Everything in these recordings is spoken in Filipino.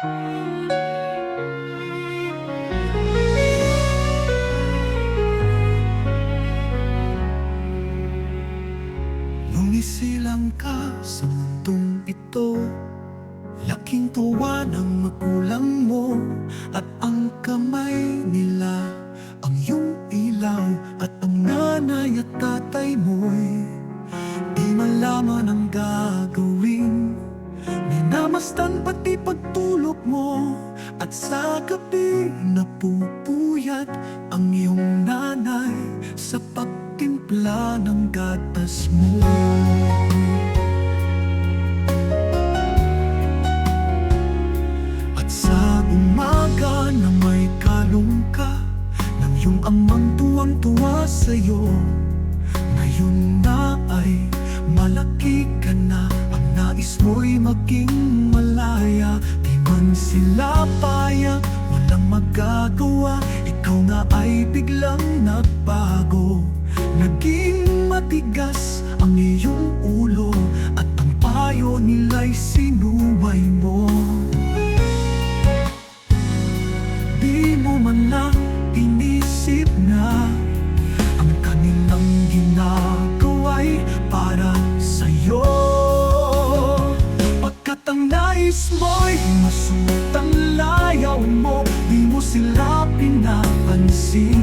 Sumisilang ka sa mundong ito Laking tuwa ng magulang mo At Ngayon na ay malaki ka na. Ang nais mo'y maging malaya. Di man sila payak, walang magagawa. Ikaw na ay biglang nagbago. Naging matigas ang iyong ulo At ang payo nila'y sinuway mo. misis mo'y masungit ang layaw mo. Di mo sila pinapansin.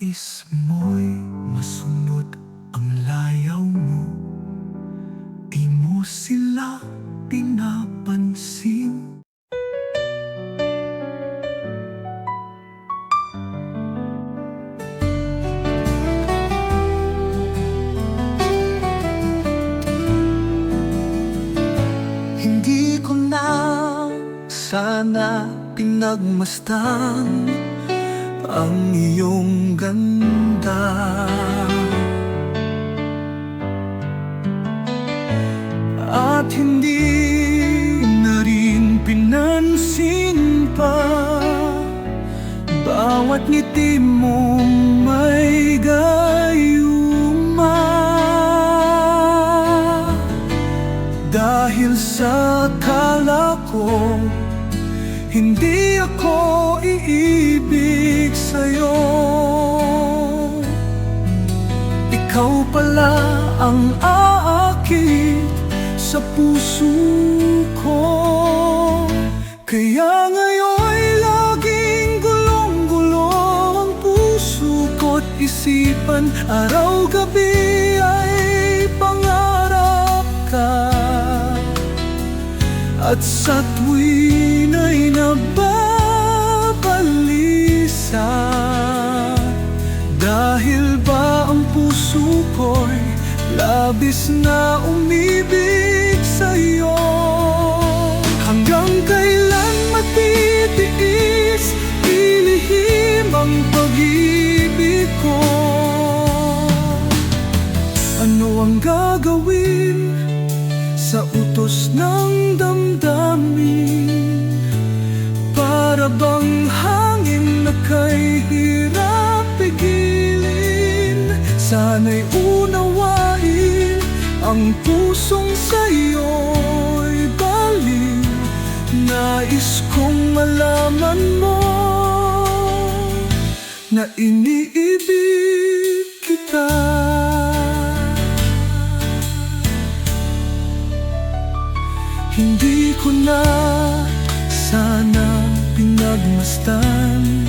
Nais mo'y masunod ang layaw mo. Di mo sila pinapansin. Na sana pinagmastan ang iyong ganda. At hindi na rin pinansin pa Bawat ngiti mong may gayuma. Dahil sa kala ko Hindi ako Ikaw pala ang aakit sa puso ko. Kaya ngayon laging gulong-gulo ang puso ko't isipan Araw-gabi ay pangarap ka. At sa tuwin ay nababalisan puso ko'y labis na umibig sa'yo. Hanggang kailan matitiis Ilihim ang pag-ibig ko? Ano ang gagawin sa utos ng Na iniibig kita. Hindi ko na sana pinagmastan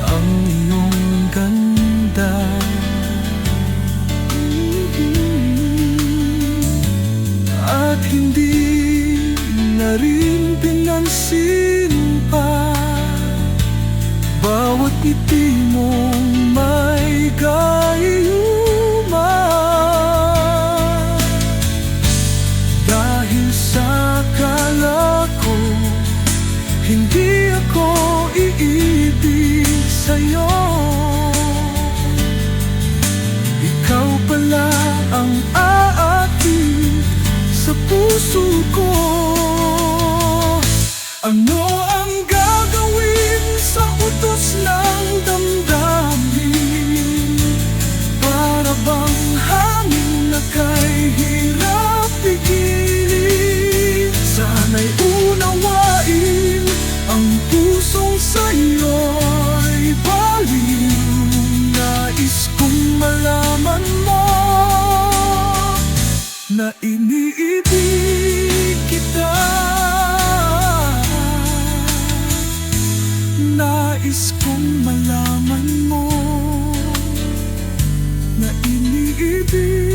ang iyong ganda. At hindi na rin pinansin ngiti mong may gayuma iniibig kita. Nais kong malaman mo na iniibig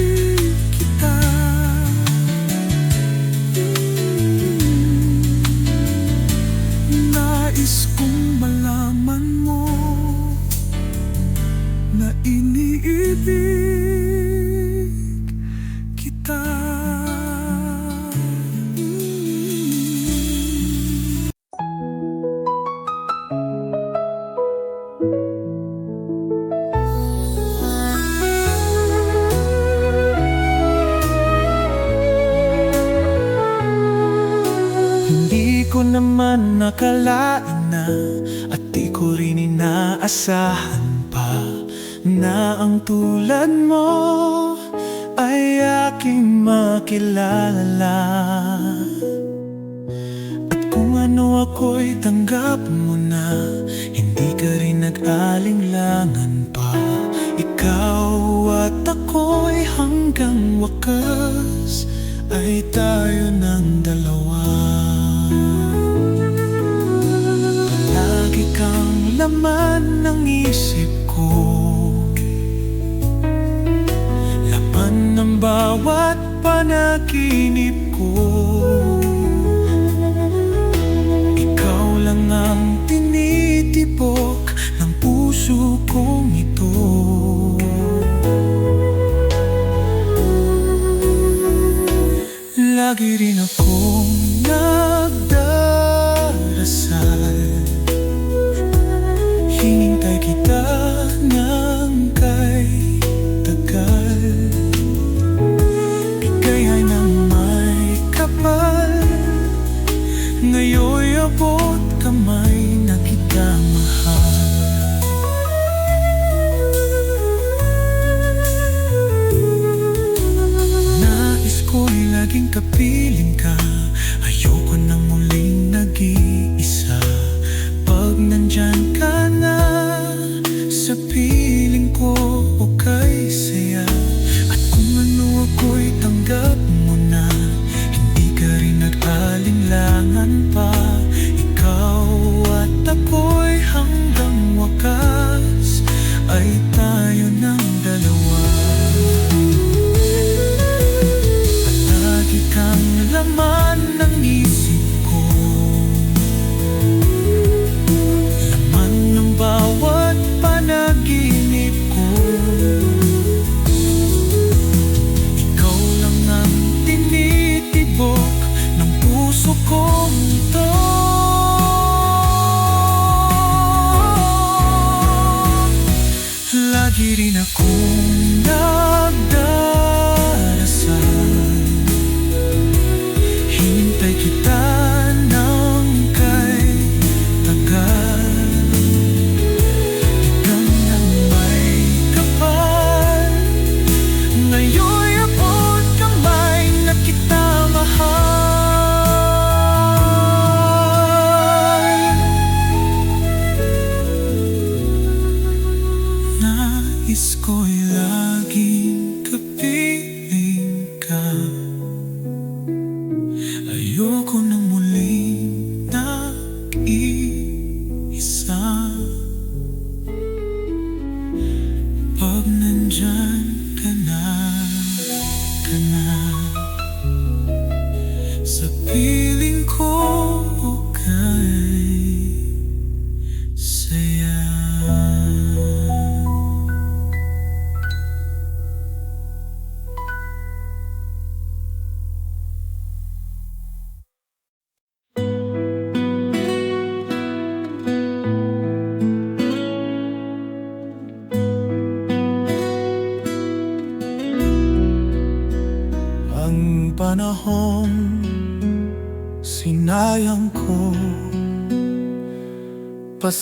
inaasahan pa Na ang tulad mo Ay aking makilala. At kung ano ako'y tanggap mo na Hindi ka rin nag-alinglangan pa. Ikaw at ako'y hanggang wakas Ay tayo ng dalawa laman ng isip ko. Laman ng bawat panaginip ko. Ikaw lang ang tinitipok ng puso kong ito. Lagi rin akong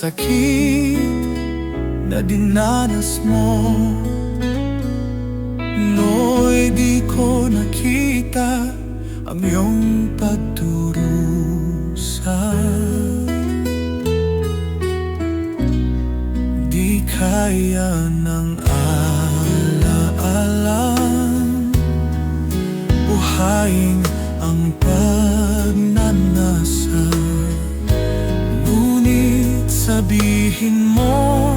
sakit na dinanas mo. No'y di ko nakita ang iyong pagdurusa. Di kaya ng alaalang buhayin ang sabihin mo?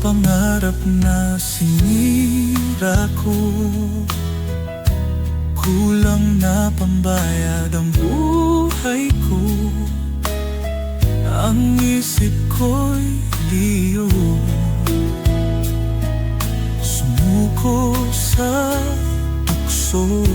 pangarap na sinira ko. Kulang na pambayad ang buhay ko. Ang isip ko'y liyo. Sumuko sa tukso.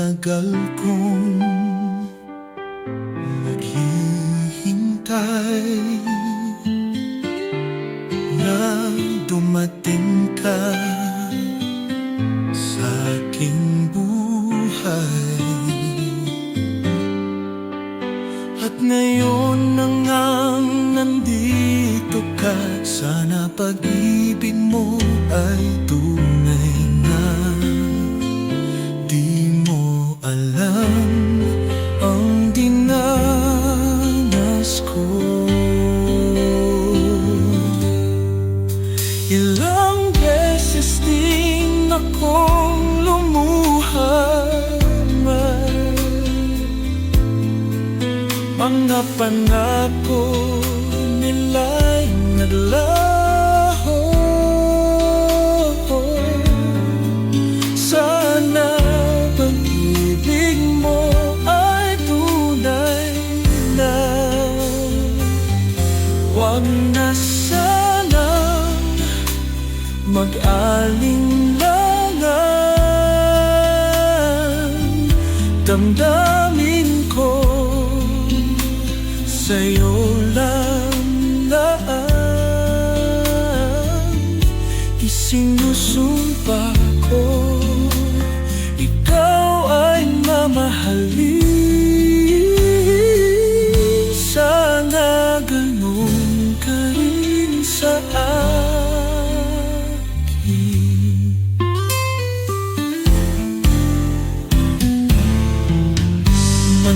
matagal kong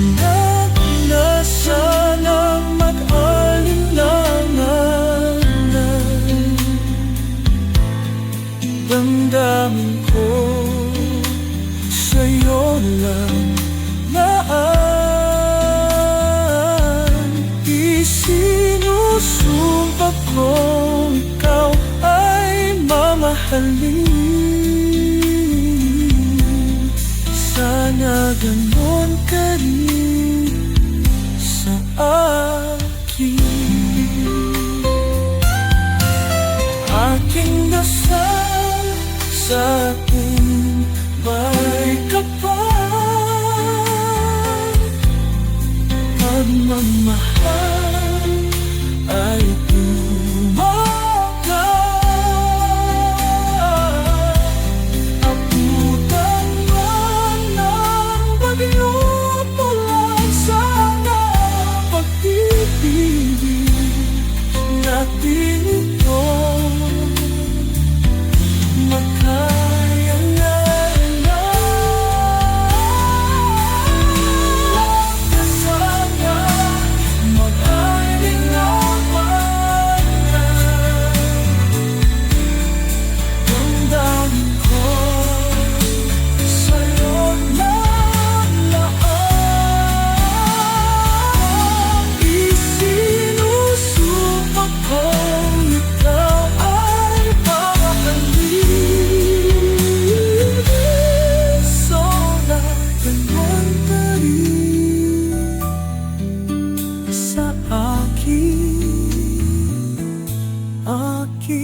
know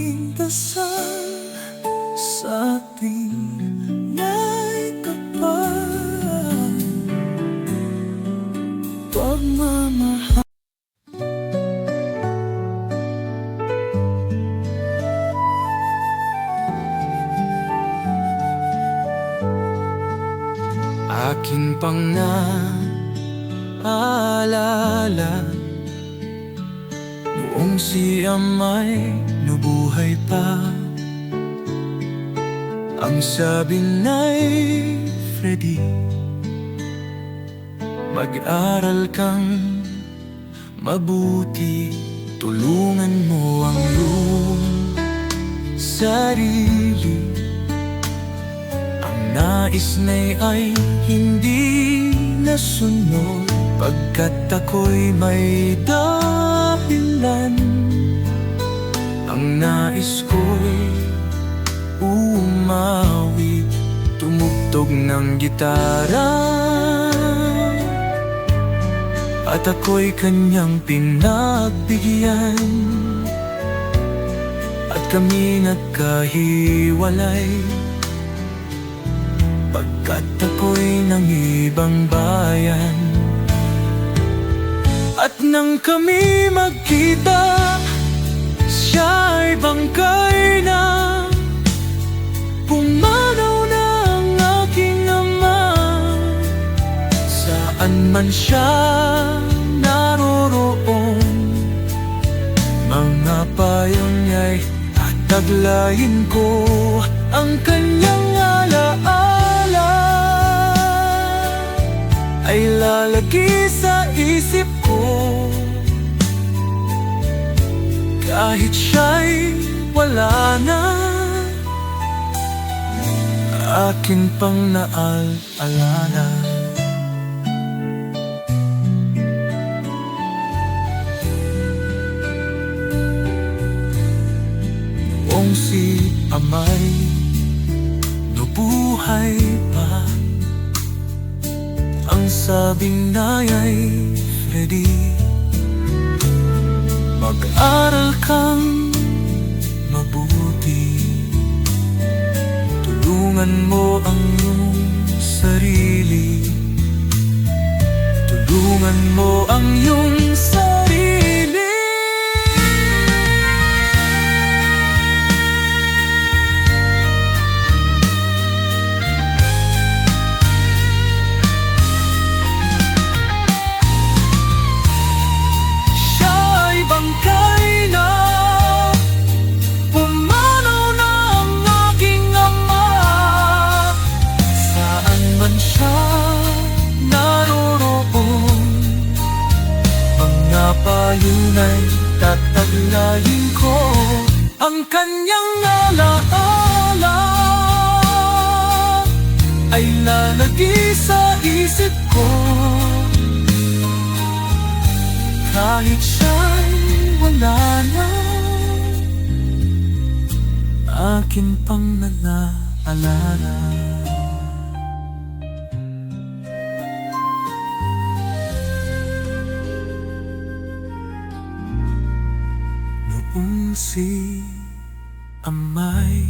Aking dasal sa ating may kapal. Pagmamahal Akin pang naalala Noong si Amay nubuhay pa. Ang sabi na'y Freddy Mag-aral kang mabuti. Tulungan mo ang iyong sarili. Ang nais na'y ay hindi nasunod. Pagkat ako'y may dahilan nais ko'y umawit Tumugtog ng gitara. At ako'y kanyang pinagbigyan At kami nagkahiwalay Pagkat ako'y ng ibang bayan. At nang kami magkita Siya'y bangkay na Pumanaw na ang aking ama? Saan man siya naroroon Mga payo niya'y tataglayin ko Ang kanyang alaala. Ay lalagi sa isip ko Kahit siya'y wala na Akin pang naalala Noong si Amay Nubuhay pa Ang sabing naya'y Mag-aral kang mabuti. Tulungan mo ang iyong sarili. Tulungan mo ang iyong sarili Um si amay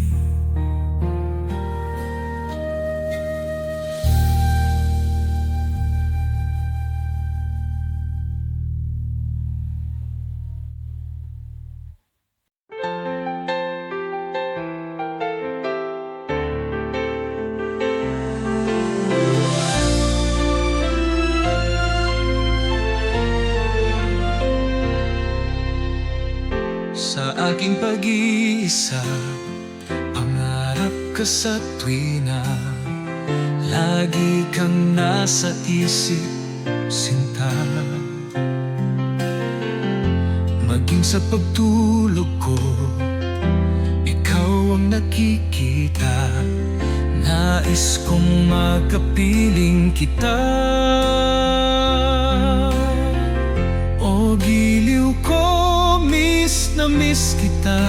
kita.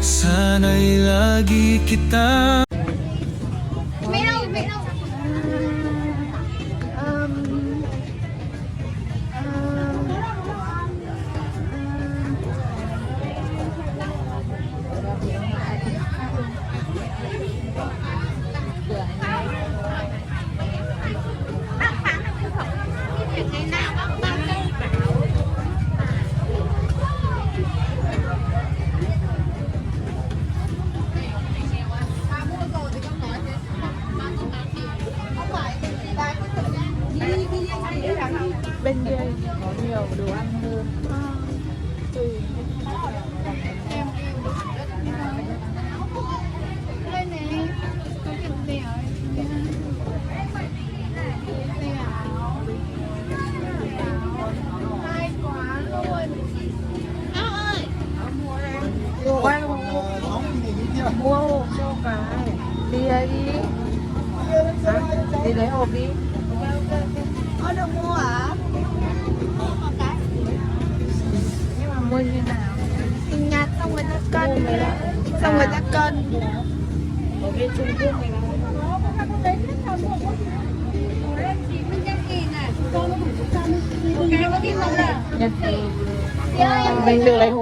Sana'y lagi kita งเจออะไรหู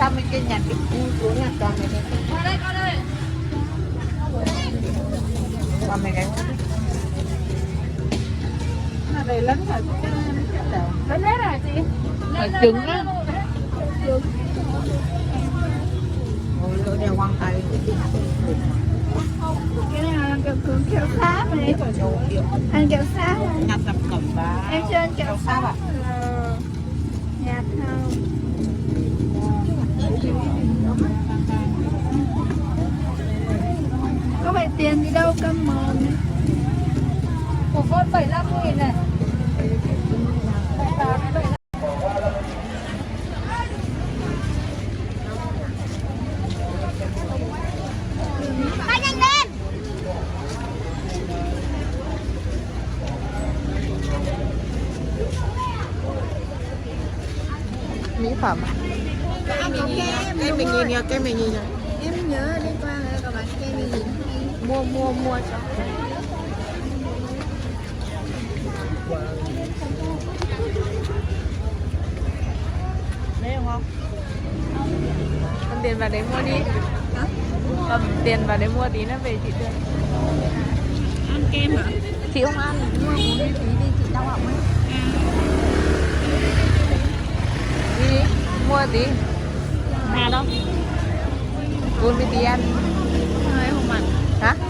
sao mình cái nhà cái cuốn là còn mình qua đây qua đây. Còn mình cái mà đây lớn rồi cái lớn hết rồi chị? Lớn trứng á. ôi lôi đeo quăng cái này là kiểu sáp này. Kiểu. Sáp ăn sập cẩm và em chưa ăn kiểu sáp à? à? Ờ. nhạt không tiền đi đâu cơm mòn của con 75 nghìn này. Mỹ phẩm. Em mình nhìn nha em mình nhìn nha em nhớ đi qua rồi còn bán em gì mua mua mua cho. Lấy không? Cầm tiền vào đấy mua đi. Cầm tiền vào đấy mua tí nó về chị đưa Ăn kem hả? chị không ăn mua uống đi tí đi chị đau họng ấy. Đi đi mua tí. À đâu? uống đi tí ăn 啊？